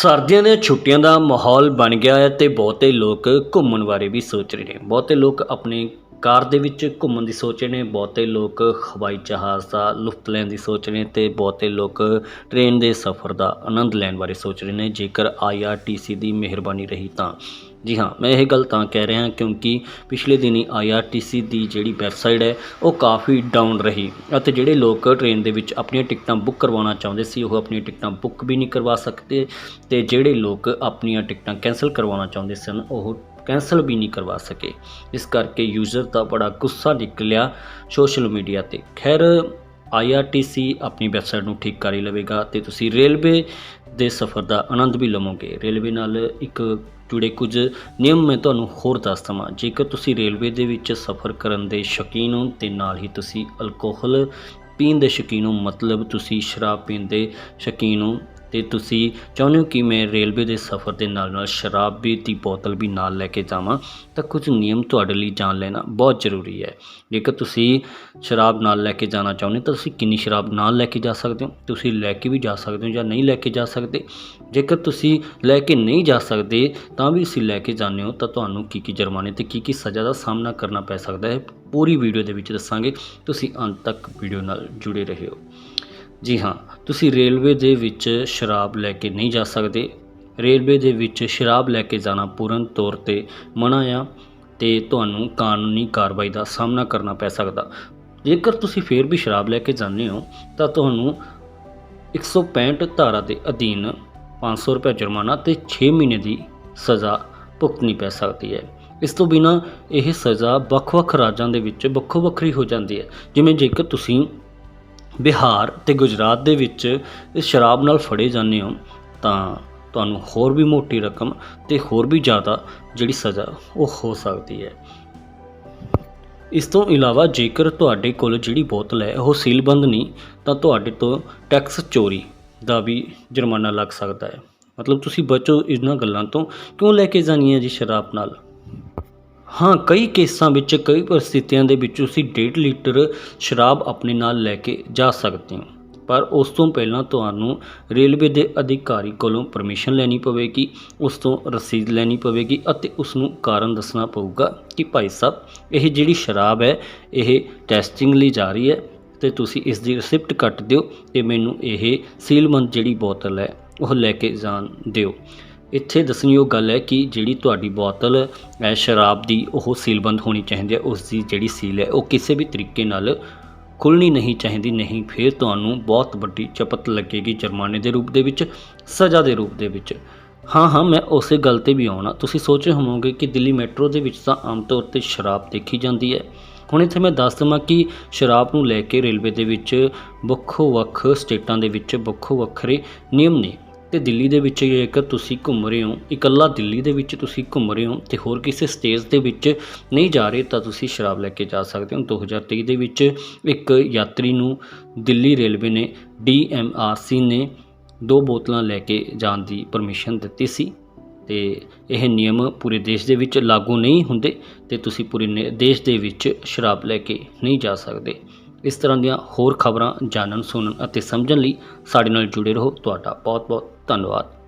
ਸਰਦੀਆਂ ਦੀਆਂ ਛੁੱਟੀਆਂ ਦਾ ਮਾਹੌਲ ਬਣ ਗਿਆ ਹੈ ਤੇ ਬਹੁਤੇ ਲੋਕ ਘੁੰਮਣ ਬਾਰੇ ਵੀ ਸੋਚ ਰਹੇ ਨੇ। ਬਹੁਤੇ ਲੋਕ ਆਪਣੀ ਕਾਰ ਦੇ ਵਿੱਚ ਘੁੰਮਣ ਦੀ ਸੋਚ ਰਹੇ ਨੇ, ਬਹੁਤੇ ਲੋਕ ਹਵਾਈ ਜਹਾਜ਼ ਦਾ ਲੁਫਤ ਲੈਣ ਦੀ ਸੋਚ ਰਹੇ ਨੇ ਤੇ ਬਹੁਤੇ ਲੋਕ ਟ੍ਰੇਨ ਦੇ ਸਫ਼ਰ ਦਾ ਆਨੰਦ ਲੈਣ ਬਾਰੇ ਸੋਚ ਰਹੇ ਨੇ। ਜੇਕਰ ਆਈਆਰਟੀਸੀ ਦੀ ਮਿਹਰਬਾਨੀ ਰਹੀ ਤਾਂ ਜੀ ਹਾਂ, ਮੈਂ ਇਹ ਗੱਲ ਤਾਂ ਕਹਿ ਰਿਹਾ ਕਿਉਂਕਿ ਪਿਛਲੇ ਦਿਨੀ ਆਈਆਰਟੀਸੀ ਦੀ ਜਿਹੜੀ ਵੈਬਸਾਈਟ ਹੈ, ਉਹ ਕਾਫੀ ਡਾਊਨ ਰਹੀ ਅਤੇ ਜਿਹੜੇ ਲੋਕ ਟ੍ਰੇਨ ਦੇ ਵਿੱਚ ਆਪਣੀਆਂ ਟਿਕਟਾਂ ਬੁੱਕ ਕਰਵਾਉਣਾ ਚਾਹੁੰਦੇ ਸੀ, ਉਹ ਆਪਣੀਆਂ ਟਿਕਟਾਂ ਬੁੱਕ ਵੀ ਨਹੀਂ ਕਰਵਾ ਸਕਦੇ ਤੇ ਜਿਹੜੇ ਲੋਕ ਆਪਣੀਆਂ ਟਿਕਟਾਂ ਕੈਂਸਲ ਕਰਵਾਉਣਾ ਚਾਹੁੰਦੇ ਸਨ, ਉਹ ਕੈਂਸਲ ਵੀ ਨਹੀਂ ਕਰਵਾ ਸਕੇ। ਇਸ ਕਰਕੇ ਯੂਜ਼ਰ ਦਾ ਬੜਾ ਗੁੱਸਾ ਨਿਕਲਿਆ ਸੋਸ਼ਲ ਮੀਡੀਆ ਤੇ। ਖੈਰ ਆਈਆਰਟੀਸੀ ਆਪਣੀ ਵੈਬਸਾਈਟ ਨੂੰ ਠੀਕ ਕਰ ਹੀ ਲਵੇਗਾ ਤੇ ਤੁਸੀਂ ਰੇਲਵੇ ਦੇ ਸਫ਼ਰ ਦਾ ਆਨੰਦ ਵੀ ਲਵੋਗੇ। ਰੇਲਵੇ ਨਾਲ ਇੱਕ ਜੁੜੇ ਕੁਝ ਨਿਯਮ ਮੈਂ ਤੁਹਾਨੂੰ ਹੋਰ ਦੱਸ ਦਵਾਂ। ਜੇਕਰ ਤੁਸੀਂ ਰੇਲਵੇ ਦੇ ਵਿੱਚ ਸਫ਼ਰ ਕਰਨ ਦੇ ਸ਼ੌਕੀਨ ਹੋ, ਤੇ ਨਾਲ ਹੀ ਤੁਸੀਂ ਅਲਕੋਹਲ ਪੀਣ ਦੇ ਸ਼ੌਕੀਨ ਹੋ, ਮਤਲਬ ਤੁਸੀਂ ਸ਼ਰਾਬ ਪੀਣ ਦੇ ਸ਼ੌਕੀਨ ਹੋ ਅਤੇ ਤੁਸੀਂ ਚਾਹੁੰਦੇ ਹੋ ਕਿ ਮੈਂ ਰੇਲਵੇ ਦੇ ਸਫ਼ਰ ਦੇ ਨਾਲ ਨਾਲ ਸ਼ਰਾਬ ਵੀ ਦੀ ਬੋਤਲ ਵੀ ਨਾਲ ਲੈ ਕੇ ਜਾਵਾਂ, ਤਾਂ ਕੁਝ ਨਿਯਮ ਤੁਹਾਡੇ ਲਈ ਜਾਣ ਲੈਣਾ ਬਹੁਤ ਜ਼ਰੂਰੀ ਹੈ। ਜੇਕਰ ਤੁਸੀਂ ਸ਼ਰਾਬ ਨਾਲ ਲੈ ਕੇ ਜਾਣਾ ਚਾਹੁੰਦੇ ਹੋ, ਤਾਂ ਤੁਸੀਂ ਕਿੰਨੀ ਸ਼ਰਾਬ ਨਾਲ ਲੈ ਕੇ ਜਾ ਸਕਦੇ ਹੋ? ਤੁਸੀਂ ਲੈ ਕੇ ਵੀ ਜਾ ਸਕਦੇ ਹੋ ਜਾਂ ਨਹੀਂ ਲੈ ਕੇ ਜਾ ਸਕਦੇ? ਜੇਕਰ ਤੁਸੀਂ ਲੈ ਕੇ ਨਹੀਂ ਜਾ ਸਕਦੇ, ਤਾਂ ਵੀ ਅਸੀਂ ਲੈ ਕੇ ਜਾਂਦੇ ਹੋ, ਤਾਂ ਤੁਹਾਨੂੰ ਕੀ ਕੀ ਜੁਰਮਾਨੇ ਤੇ ਕੀ ਕੀ ਸਜ਼ਾ ਦਾ ਸਾਹਮਣਾ ਕਰਨਾ ਪੈ ਸਕਦਾ ਹੈ? ਪੂਰੀ ਵੀਡੀਓ ਦੇ ਵਿੱਚ ਦੱਸਾਂਗੇ। ਤੁਸੀਂ ਅੰਤ ਤੱਕ ਵੀਡੀਓ ਨਾਲ ਜੁੜੇ ਰਹਿਓ। ਜੀ ਹਾਂ, ਤੁਸੀਂ ਰੇਲਵੇ ਦੇ ਵਿੱਚ ਸ਼ਰਾਬ ਲੈ ਕੇ ਨਹੀਂ ਜਾ ਸਕਦੇ। ਰੇਲਵੇ ਦੇ ਵਿੱਚ ਸ਼ਰਾਬ ਲੈ ਕੇ ਜਾਣਾ ਪੂਰਨ ਤੌਰ ਤੇ ਮਨਾ ਆ ਤੇ ਤੁਹਾਨੂੰ ਕਾਨੂੰਨੀ ਕਾਰਵਾਈ ਦਾ ਸਾਹਮਣਾ ਕਰਨਾ ਪੈ ਸਕਦਾ। ਜੇਕਰ ਤੁਸੀਂ ਫੇਰ ਵੀ ਸ਼ਰਾਬ ਲੈ ਕੇ ਜਾਂਦੇ ਹੋ, ਤਾਂ ਤੁਹਾਨੂੰ 165 ਧਾਰਾ ਦੇ ਅਧੀਨ 500 ਰੁਪਏ ਜੁਰਮਾਨਾ ਤੇ 6 ਮਹੀਨੇ ਦੀ ਸਜ਼ਾ ਭੁਗਤਣੀ ਪੈ ਸਕਦੀ ਹੈ। ਇਸ ਤੋਂ ਬਿਨਾ ਇਹ ਸਜ਼ਾ ਵੱਖ-ਵੱਖ ਰਾਜਾਂ ਦੇ ਵਿੱਚ ਵੱਖੋ ਵੱਖਰੀ ਹੋ ਜਾਂਦੀ ਹੈ। ਜਿਵੇਂ ਜੇਕਰ ਤੁਸੀਂ ਬਿਹਾਰ ਤੇ ਗੁਜਰਾਤ ਦੇ ਵਿੱਚ ਸ਼ਰਾਬ ਨਾਲ ਫੜੇ ਜਾਂਦੇ ਹੋ, ਤਾਂ ਤੁਹਾਨੂੰ ਹੋਰ ਵੀ ਮੋਟੀ ਰਕਮ ਤੇ ਹੋਰ ਵੀ ਜ਼ਿਆਦਾ ਜਿਹੜੀ ਸਜ਼ਾ ਉਹ ਹੋ ਸਕਦੀ ਹੈ। ਇਸ ਤੋਂ ਇਲਾਵਾ ਜੇਕਰ ਤੁਹਾਡੇ ਕੋਲ ਜਿਹੜੀ ਬੋਤਲ ਹੈ ਉਹ ਸੀਲਬੰਦ ਨਹੀਂ, ਤਾਂ ਤੁਹਾਡੇ ਤੋਂ ਟੈਕਸ ਚੋਰੀ ਦਾ ਵੀ ਜੁਰਮਾਨਾ ਲੱਗ ਸਕਦਾ ਹੈ। ਮਤਲਬ ਤੁਸੀਂ ਬਚੋ ਇਹਨਾਂ ਗੱਲਾਂ ਤੋਂ। ਕਿਉਂ ਲੈ ਕੇ ਜਾਣੀ ਹੈ ਜੀ ਸ਼ਰਾਬ ਨਾਲ? ਹਾਂ, ਕਈ ਕੇਸਾਂ ਵਿੱਚ, ਕਈ ਪਰਿਸਥਿਤੀਆਂ ਦੇ ਵਿੱਚ ਤੁਸੀਂ 1.5 ਲੀਟਰ ਸ਼ਰਾਬ ਆਪਣੇ ਨਾਲ ਲੈ ਕੇ ਜਾ ਸਕਦੇ ਹੋ। ਪਰ ਉਸ ਤੋਂ ਪਹਿਲਾਂ ਤੁਹਾਨੂੰ ਰੇਲਵੇ ਦੇ ਅਧਿਕਾਰੀ ਕੋਲੋਂ ਪਰਮਿਸ਼ਨ ਲੈਣੀ ਪਵੇਗੀ, ਉਸ ਤੋਂ ਰਸੀਦ ਲੈਣੀ ਪਵੇਗੀ ਅਤੇ ਉਸ ਨੂੰ ਕਾਰਨ ਦੱਸਣਾ ਪਊਗਾ ਕਿ ਭਾਈ ਸਾਹਿਬ, ਇਹ ਜਿਹੜੀ ਸ਼ਰਾਬ ਹੈ, ਇਹ ਟੈਸਟਿੰਗ ਲਈ ਜਾ ਰਹੀ ਹੈ ਤੇ ਤੁਸੀਂ ਇਸ ਦੀ ਰਿਸਿਪਟ ਕੱਟ ਦਿਓ ਤੇ ਮੈਨੂੰ ਇਹ ਸੀਲਮੰਦ ਜਿਹੜੀ ਬੋਤਲ ਹੈ, ਉਹ ਲੈ ਕੇ ਜਾਣ ਦਿਓ। ਇੱਥੇ ਦੱਸਣਯੋਗ ਗੱਲ ਹੈ ਕਿ ਜਿਹੜੀ ਤੁਹਾਡੀ ਬੋਤਲ ਹੈ ਸ਼ਰਾਬ ਦੀ ਉਹ ਸੀਲਬੰਦ ਹੋਣੀ ਚਾਹੀਦੀ ਹੈ, ਉਸ ਦੀ ਜਿਹੜੀ ਸੀਲ ਹੈ, ਉਹ ਕਿਸੇ ਵੀ ਤਰੀਕੇ ਨਾਲ ਖੁੱਲਣੀ ਨਹੀਂ ਚਾਹੀਦੀ, ਨਹੀਂ ਫਿਰ ਤੁਹਾਨੂੰ ਬਹੁਤ ਵੱਡੀ ਚਪਤ ਲੱਗੇਗੀ ਜੁਰਮਾਨੇ ਦੇ ਰੂਪ ਦੇ ਵਿੱਚ, ਸਜ਼ਾ ਦੇ ਰੂਪ ਦੇ ਵਿੱਚ। ਹਾਂ ਹਾਂ, ਮੈਂ ਉਸੇ ਗੱਲ ਤੇ ਵੀ ਆਉਣਾ। ਤੁਸੀਂ ਸੋਚ ਰਹੇ ਹੋਵੋਗੇ ਕਿ ਦਿੱਲੀ ਮੈਟਰੋ ਦੇ ਵਿੱਚ ਤਾਂ ਆਮ ਤੌਰ ਤੇ ਸ਼ਰਾਬ ਦੇਖੀ ਜਾਂਦੀ ਹੈ। ਹੁਣ ਇੱਥੇ ਮੈਂ ਦੱਸ ਦਵਾਂ ਕਿ ਸ਼ਰਾਬ ਨੂੰ ਲੈ ਕੇ ਰੇਲਵੇ ਦੇ ਵਿੱਚ ਵੱਖੋ ਵੱਖ ਸਟੇਟਾਂ ਦੇ ਵਿੱਚ ਵੱਖੋ ਵੱਖਰੇ ਨਿਯਮ ਨੇ। ਤੇ ਦਿੱਲੀ ਦੇ ਵਿੱਚ ਜੇਕਰ ਤੁਸੀਂ ਘੁੰਮ ਰਹੇ ਹੋ, ਇਕੱਲਾ ਦਿੱਲੀ ਦੇ ਵਿੱਚ ਤੁਸੀਂ ਘੁੰਮ ਰਹੇ ਹੋ ਤੇ ਹੋਰ ਕਿਸੇ ਸਟੇਜ ਦੇ ਵਿੱਚ ਨਹੀਂ ਜਾ ਰਹੇ ਤਾਂ ਤੁਸੀਂ ਸ਼ਰਾਬ ਲੈ ਕੇ ਜਾ ਸਕਦੇ ਹੋ। 2023 ਦੇ ਵਿੱਚ ਇੱਕ ਯਾਤਰੀ ਨੂੰ ਦਿੱਲੀ ਰੇਲਵੇ ਨੇ ਡੀਐਮਆਰਸੀ ਨੇ ਦੋ ਬੋਤਲਾਂ ਲੈ ਕੇ ਜਾਣ ਦੀ ਪਰਮਿਸ਼ਨ ਦਿੱਤੀ ਸੀ ਤੇ ਇਹ ਨਿਯਮ ਪੂਰੇ ਦੇਸ਼ ਦੇ ਵਿੱਚ ਲਾਗੂ ਨਹੀਂ ਹੁੰਦੇ ਤੇ ਤੁਸੀਂ ਪੂਰੇ ਨੇ- ਦੇਸ਼ ਦੇ ਵਿੱਚ ਸ਼ਰਾਬ ਲੈ ਕੇ ਨਹੀਂ ਜਾ ਸਕਦੇ। ਇਸ ਤਰ੍ਹਾਂ ਦੀਆਂ ਹੋਰ ਖਬਰਾਂ ਜਾਣਨ, ਸੁਣਨ ਅਤੇ ਸਮਝਣ ਲਈ ਸਾਡੇ ਨਾਲ ਜੁੜੇ ਰਹੋ। ਤੁਹਾਡਾ ਬਹੁਤ ਬਹੁਤ ਧੰਨਵਾਦ।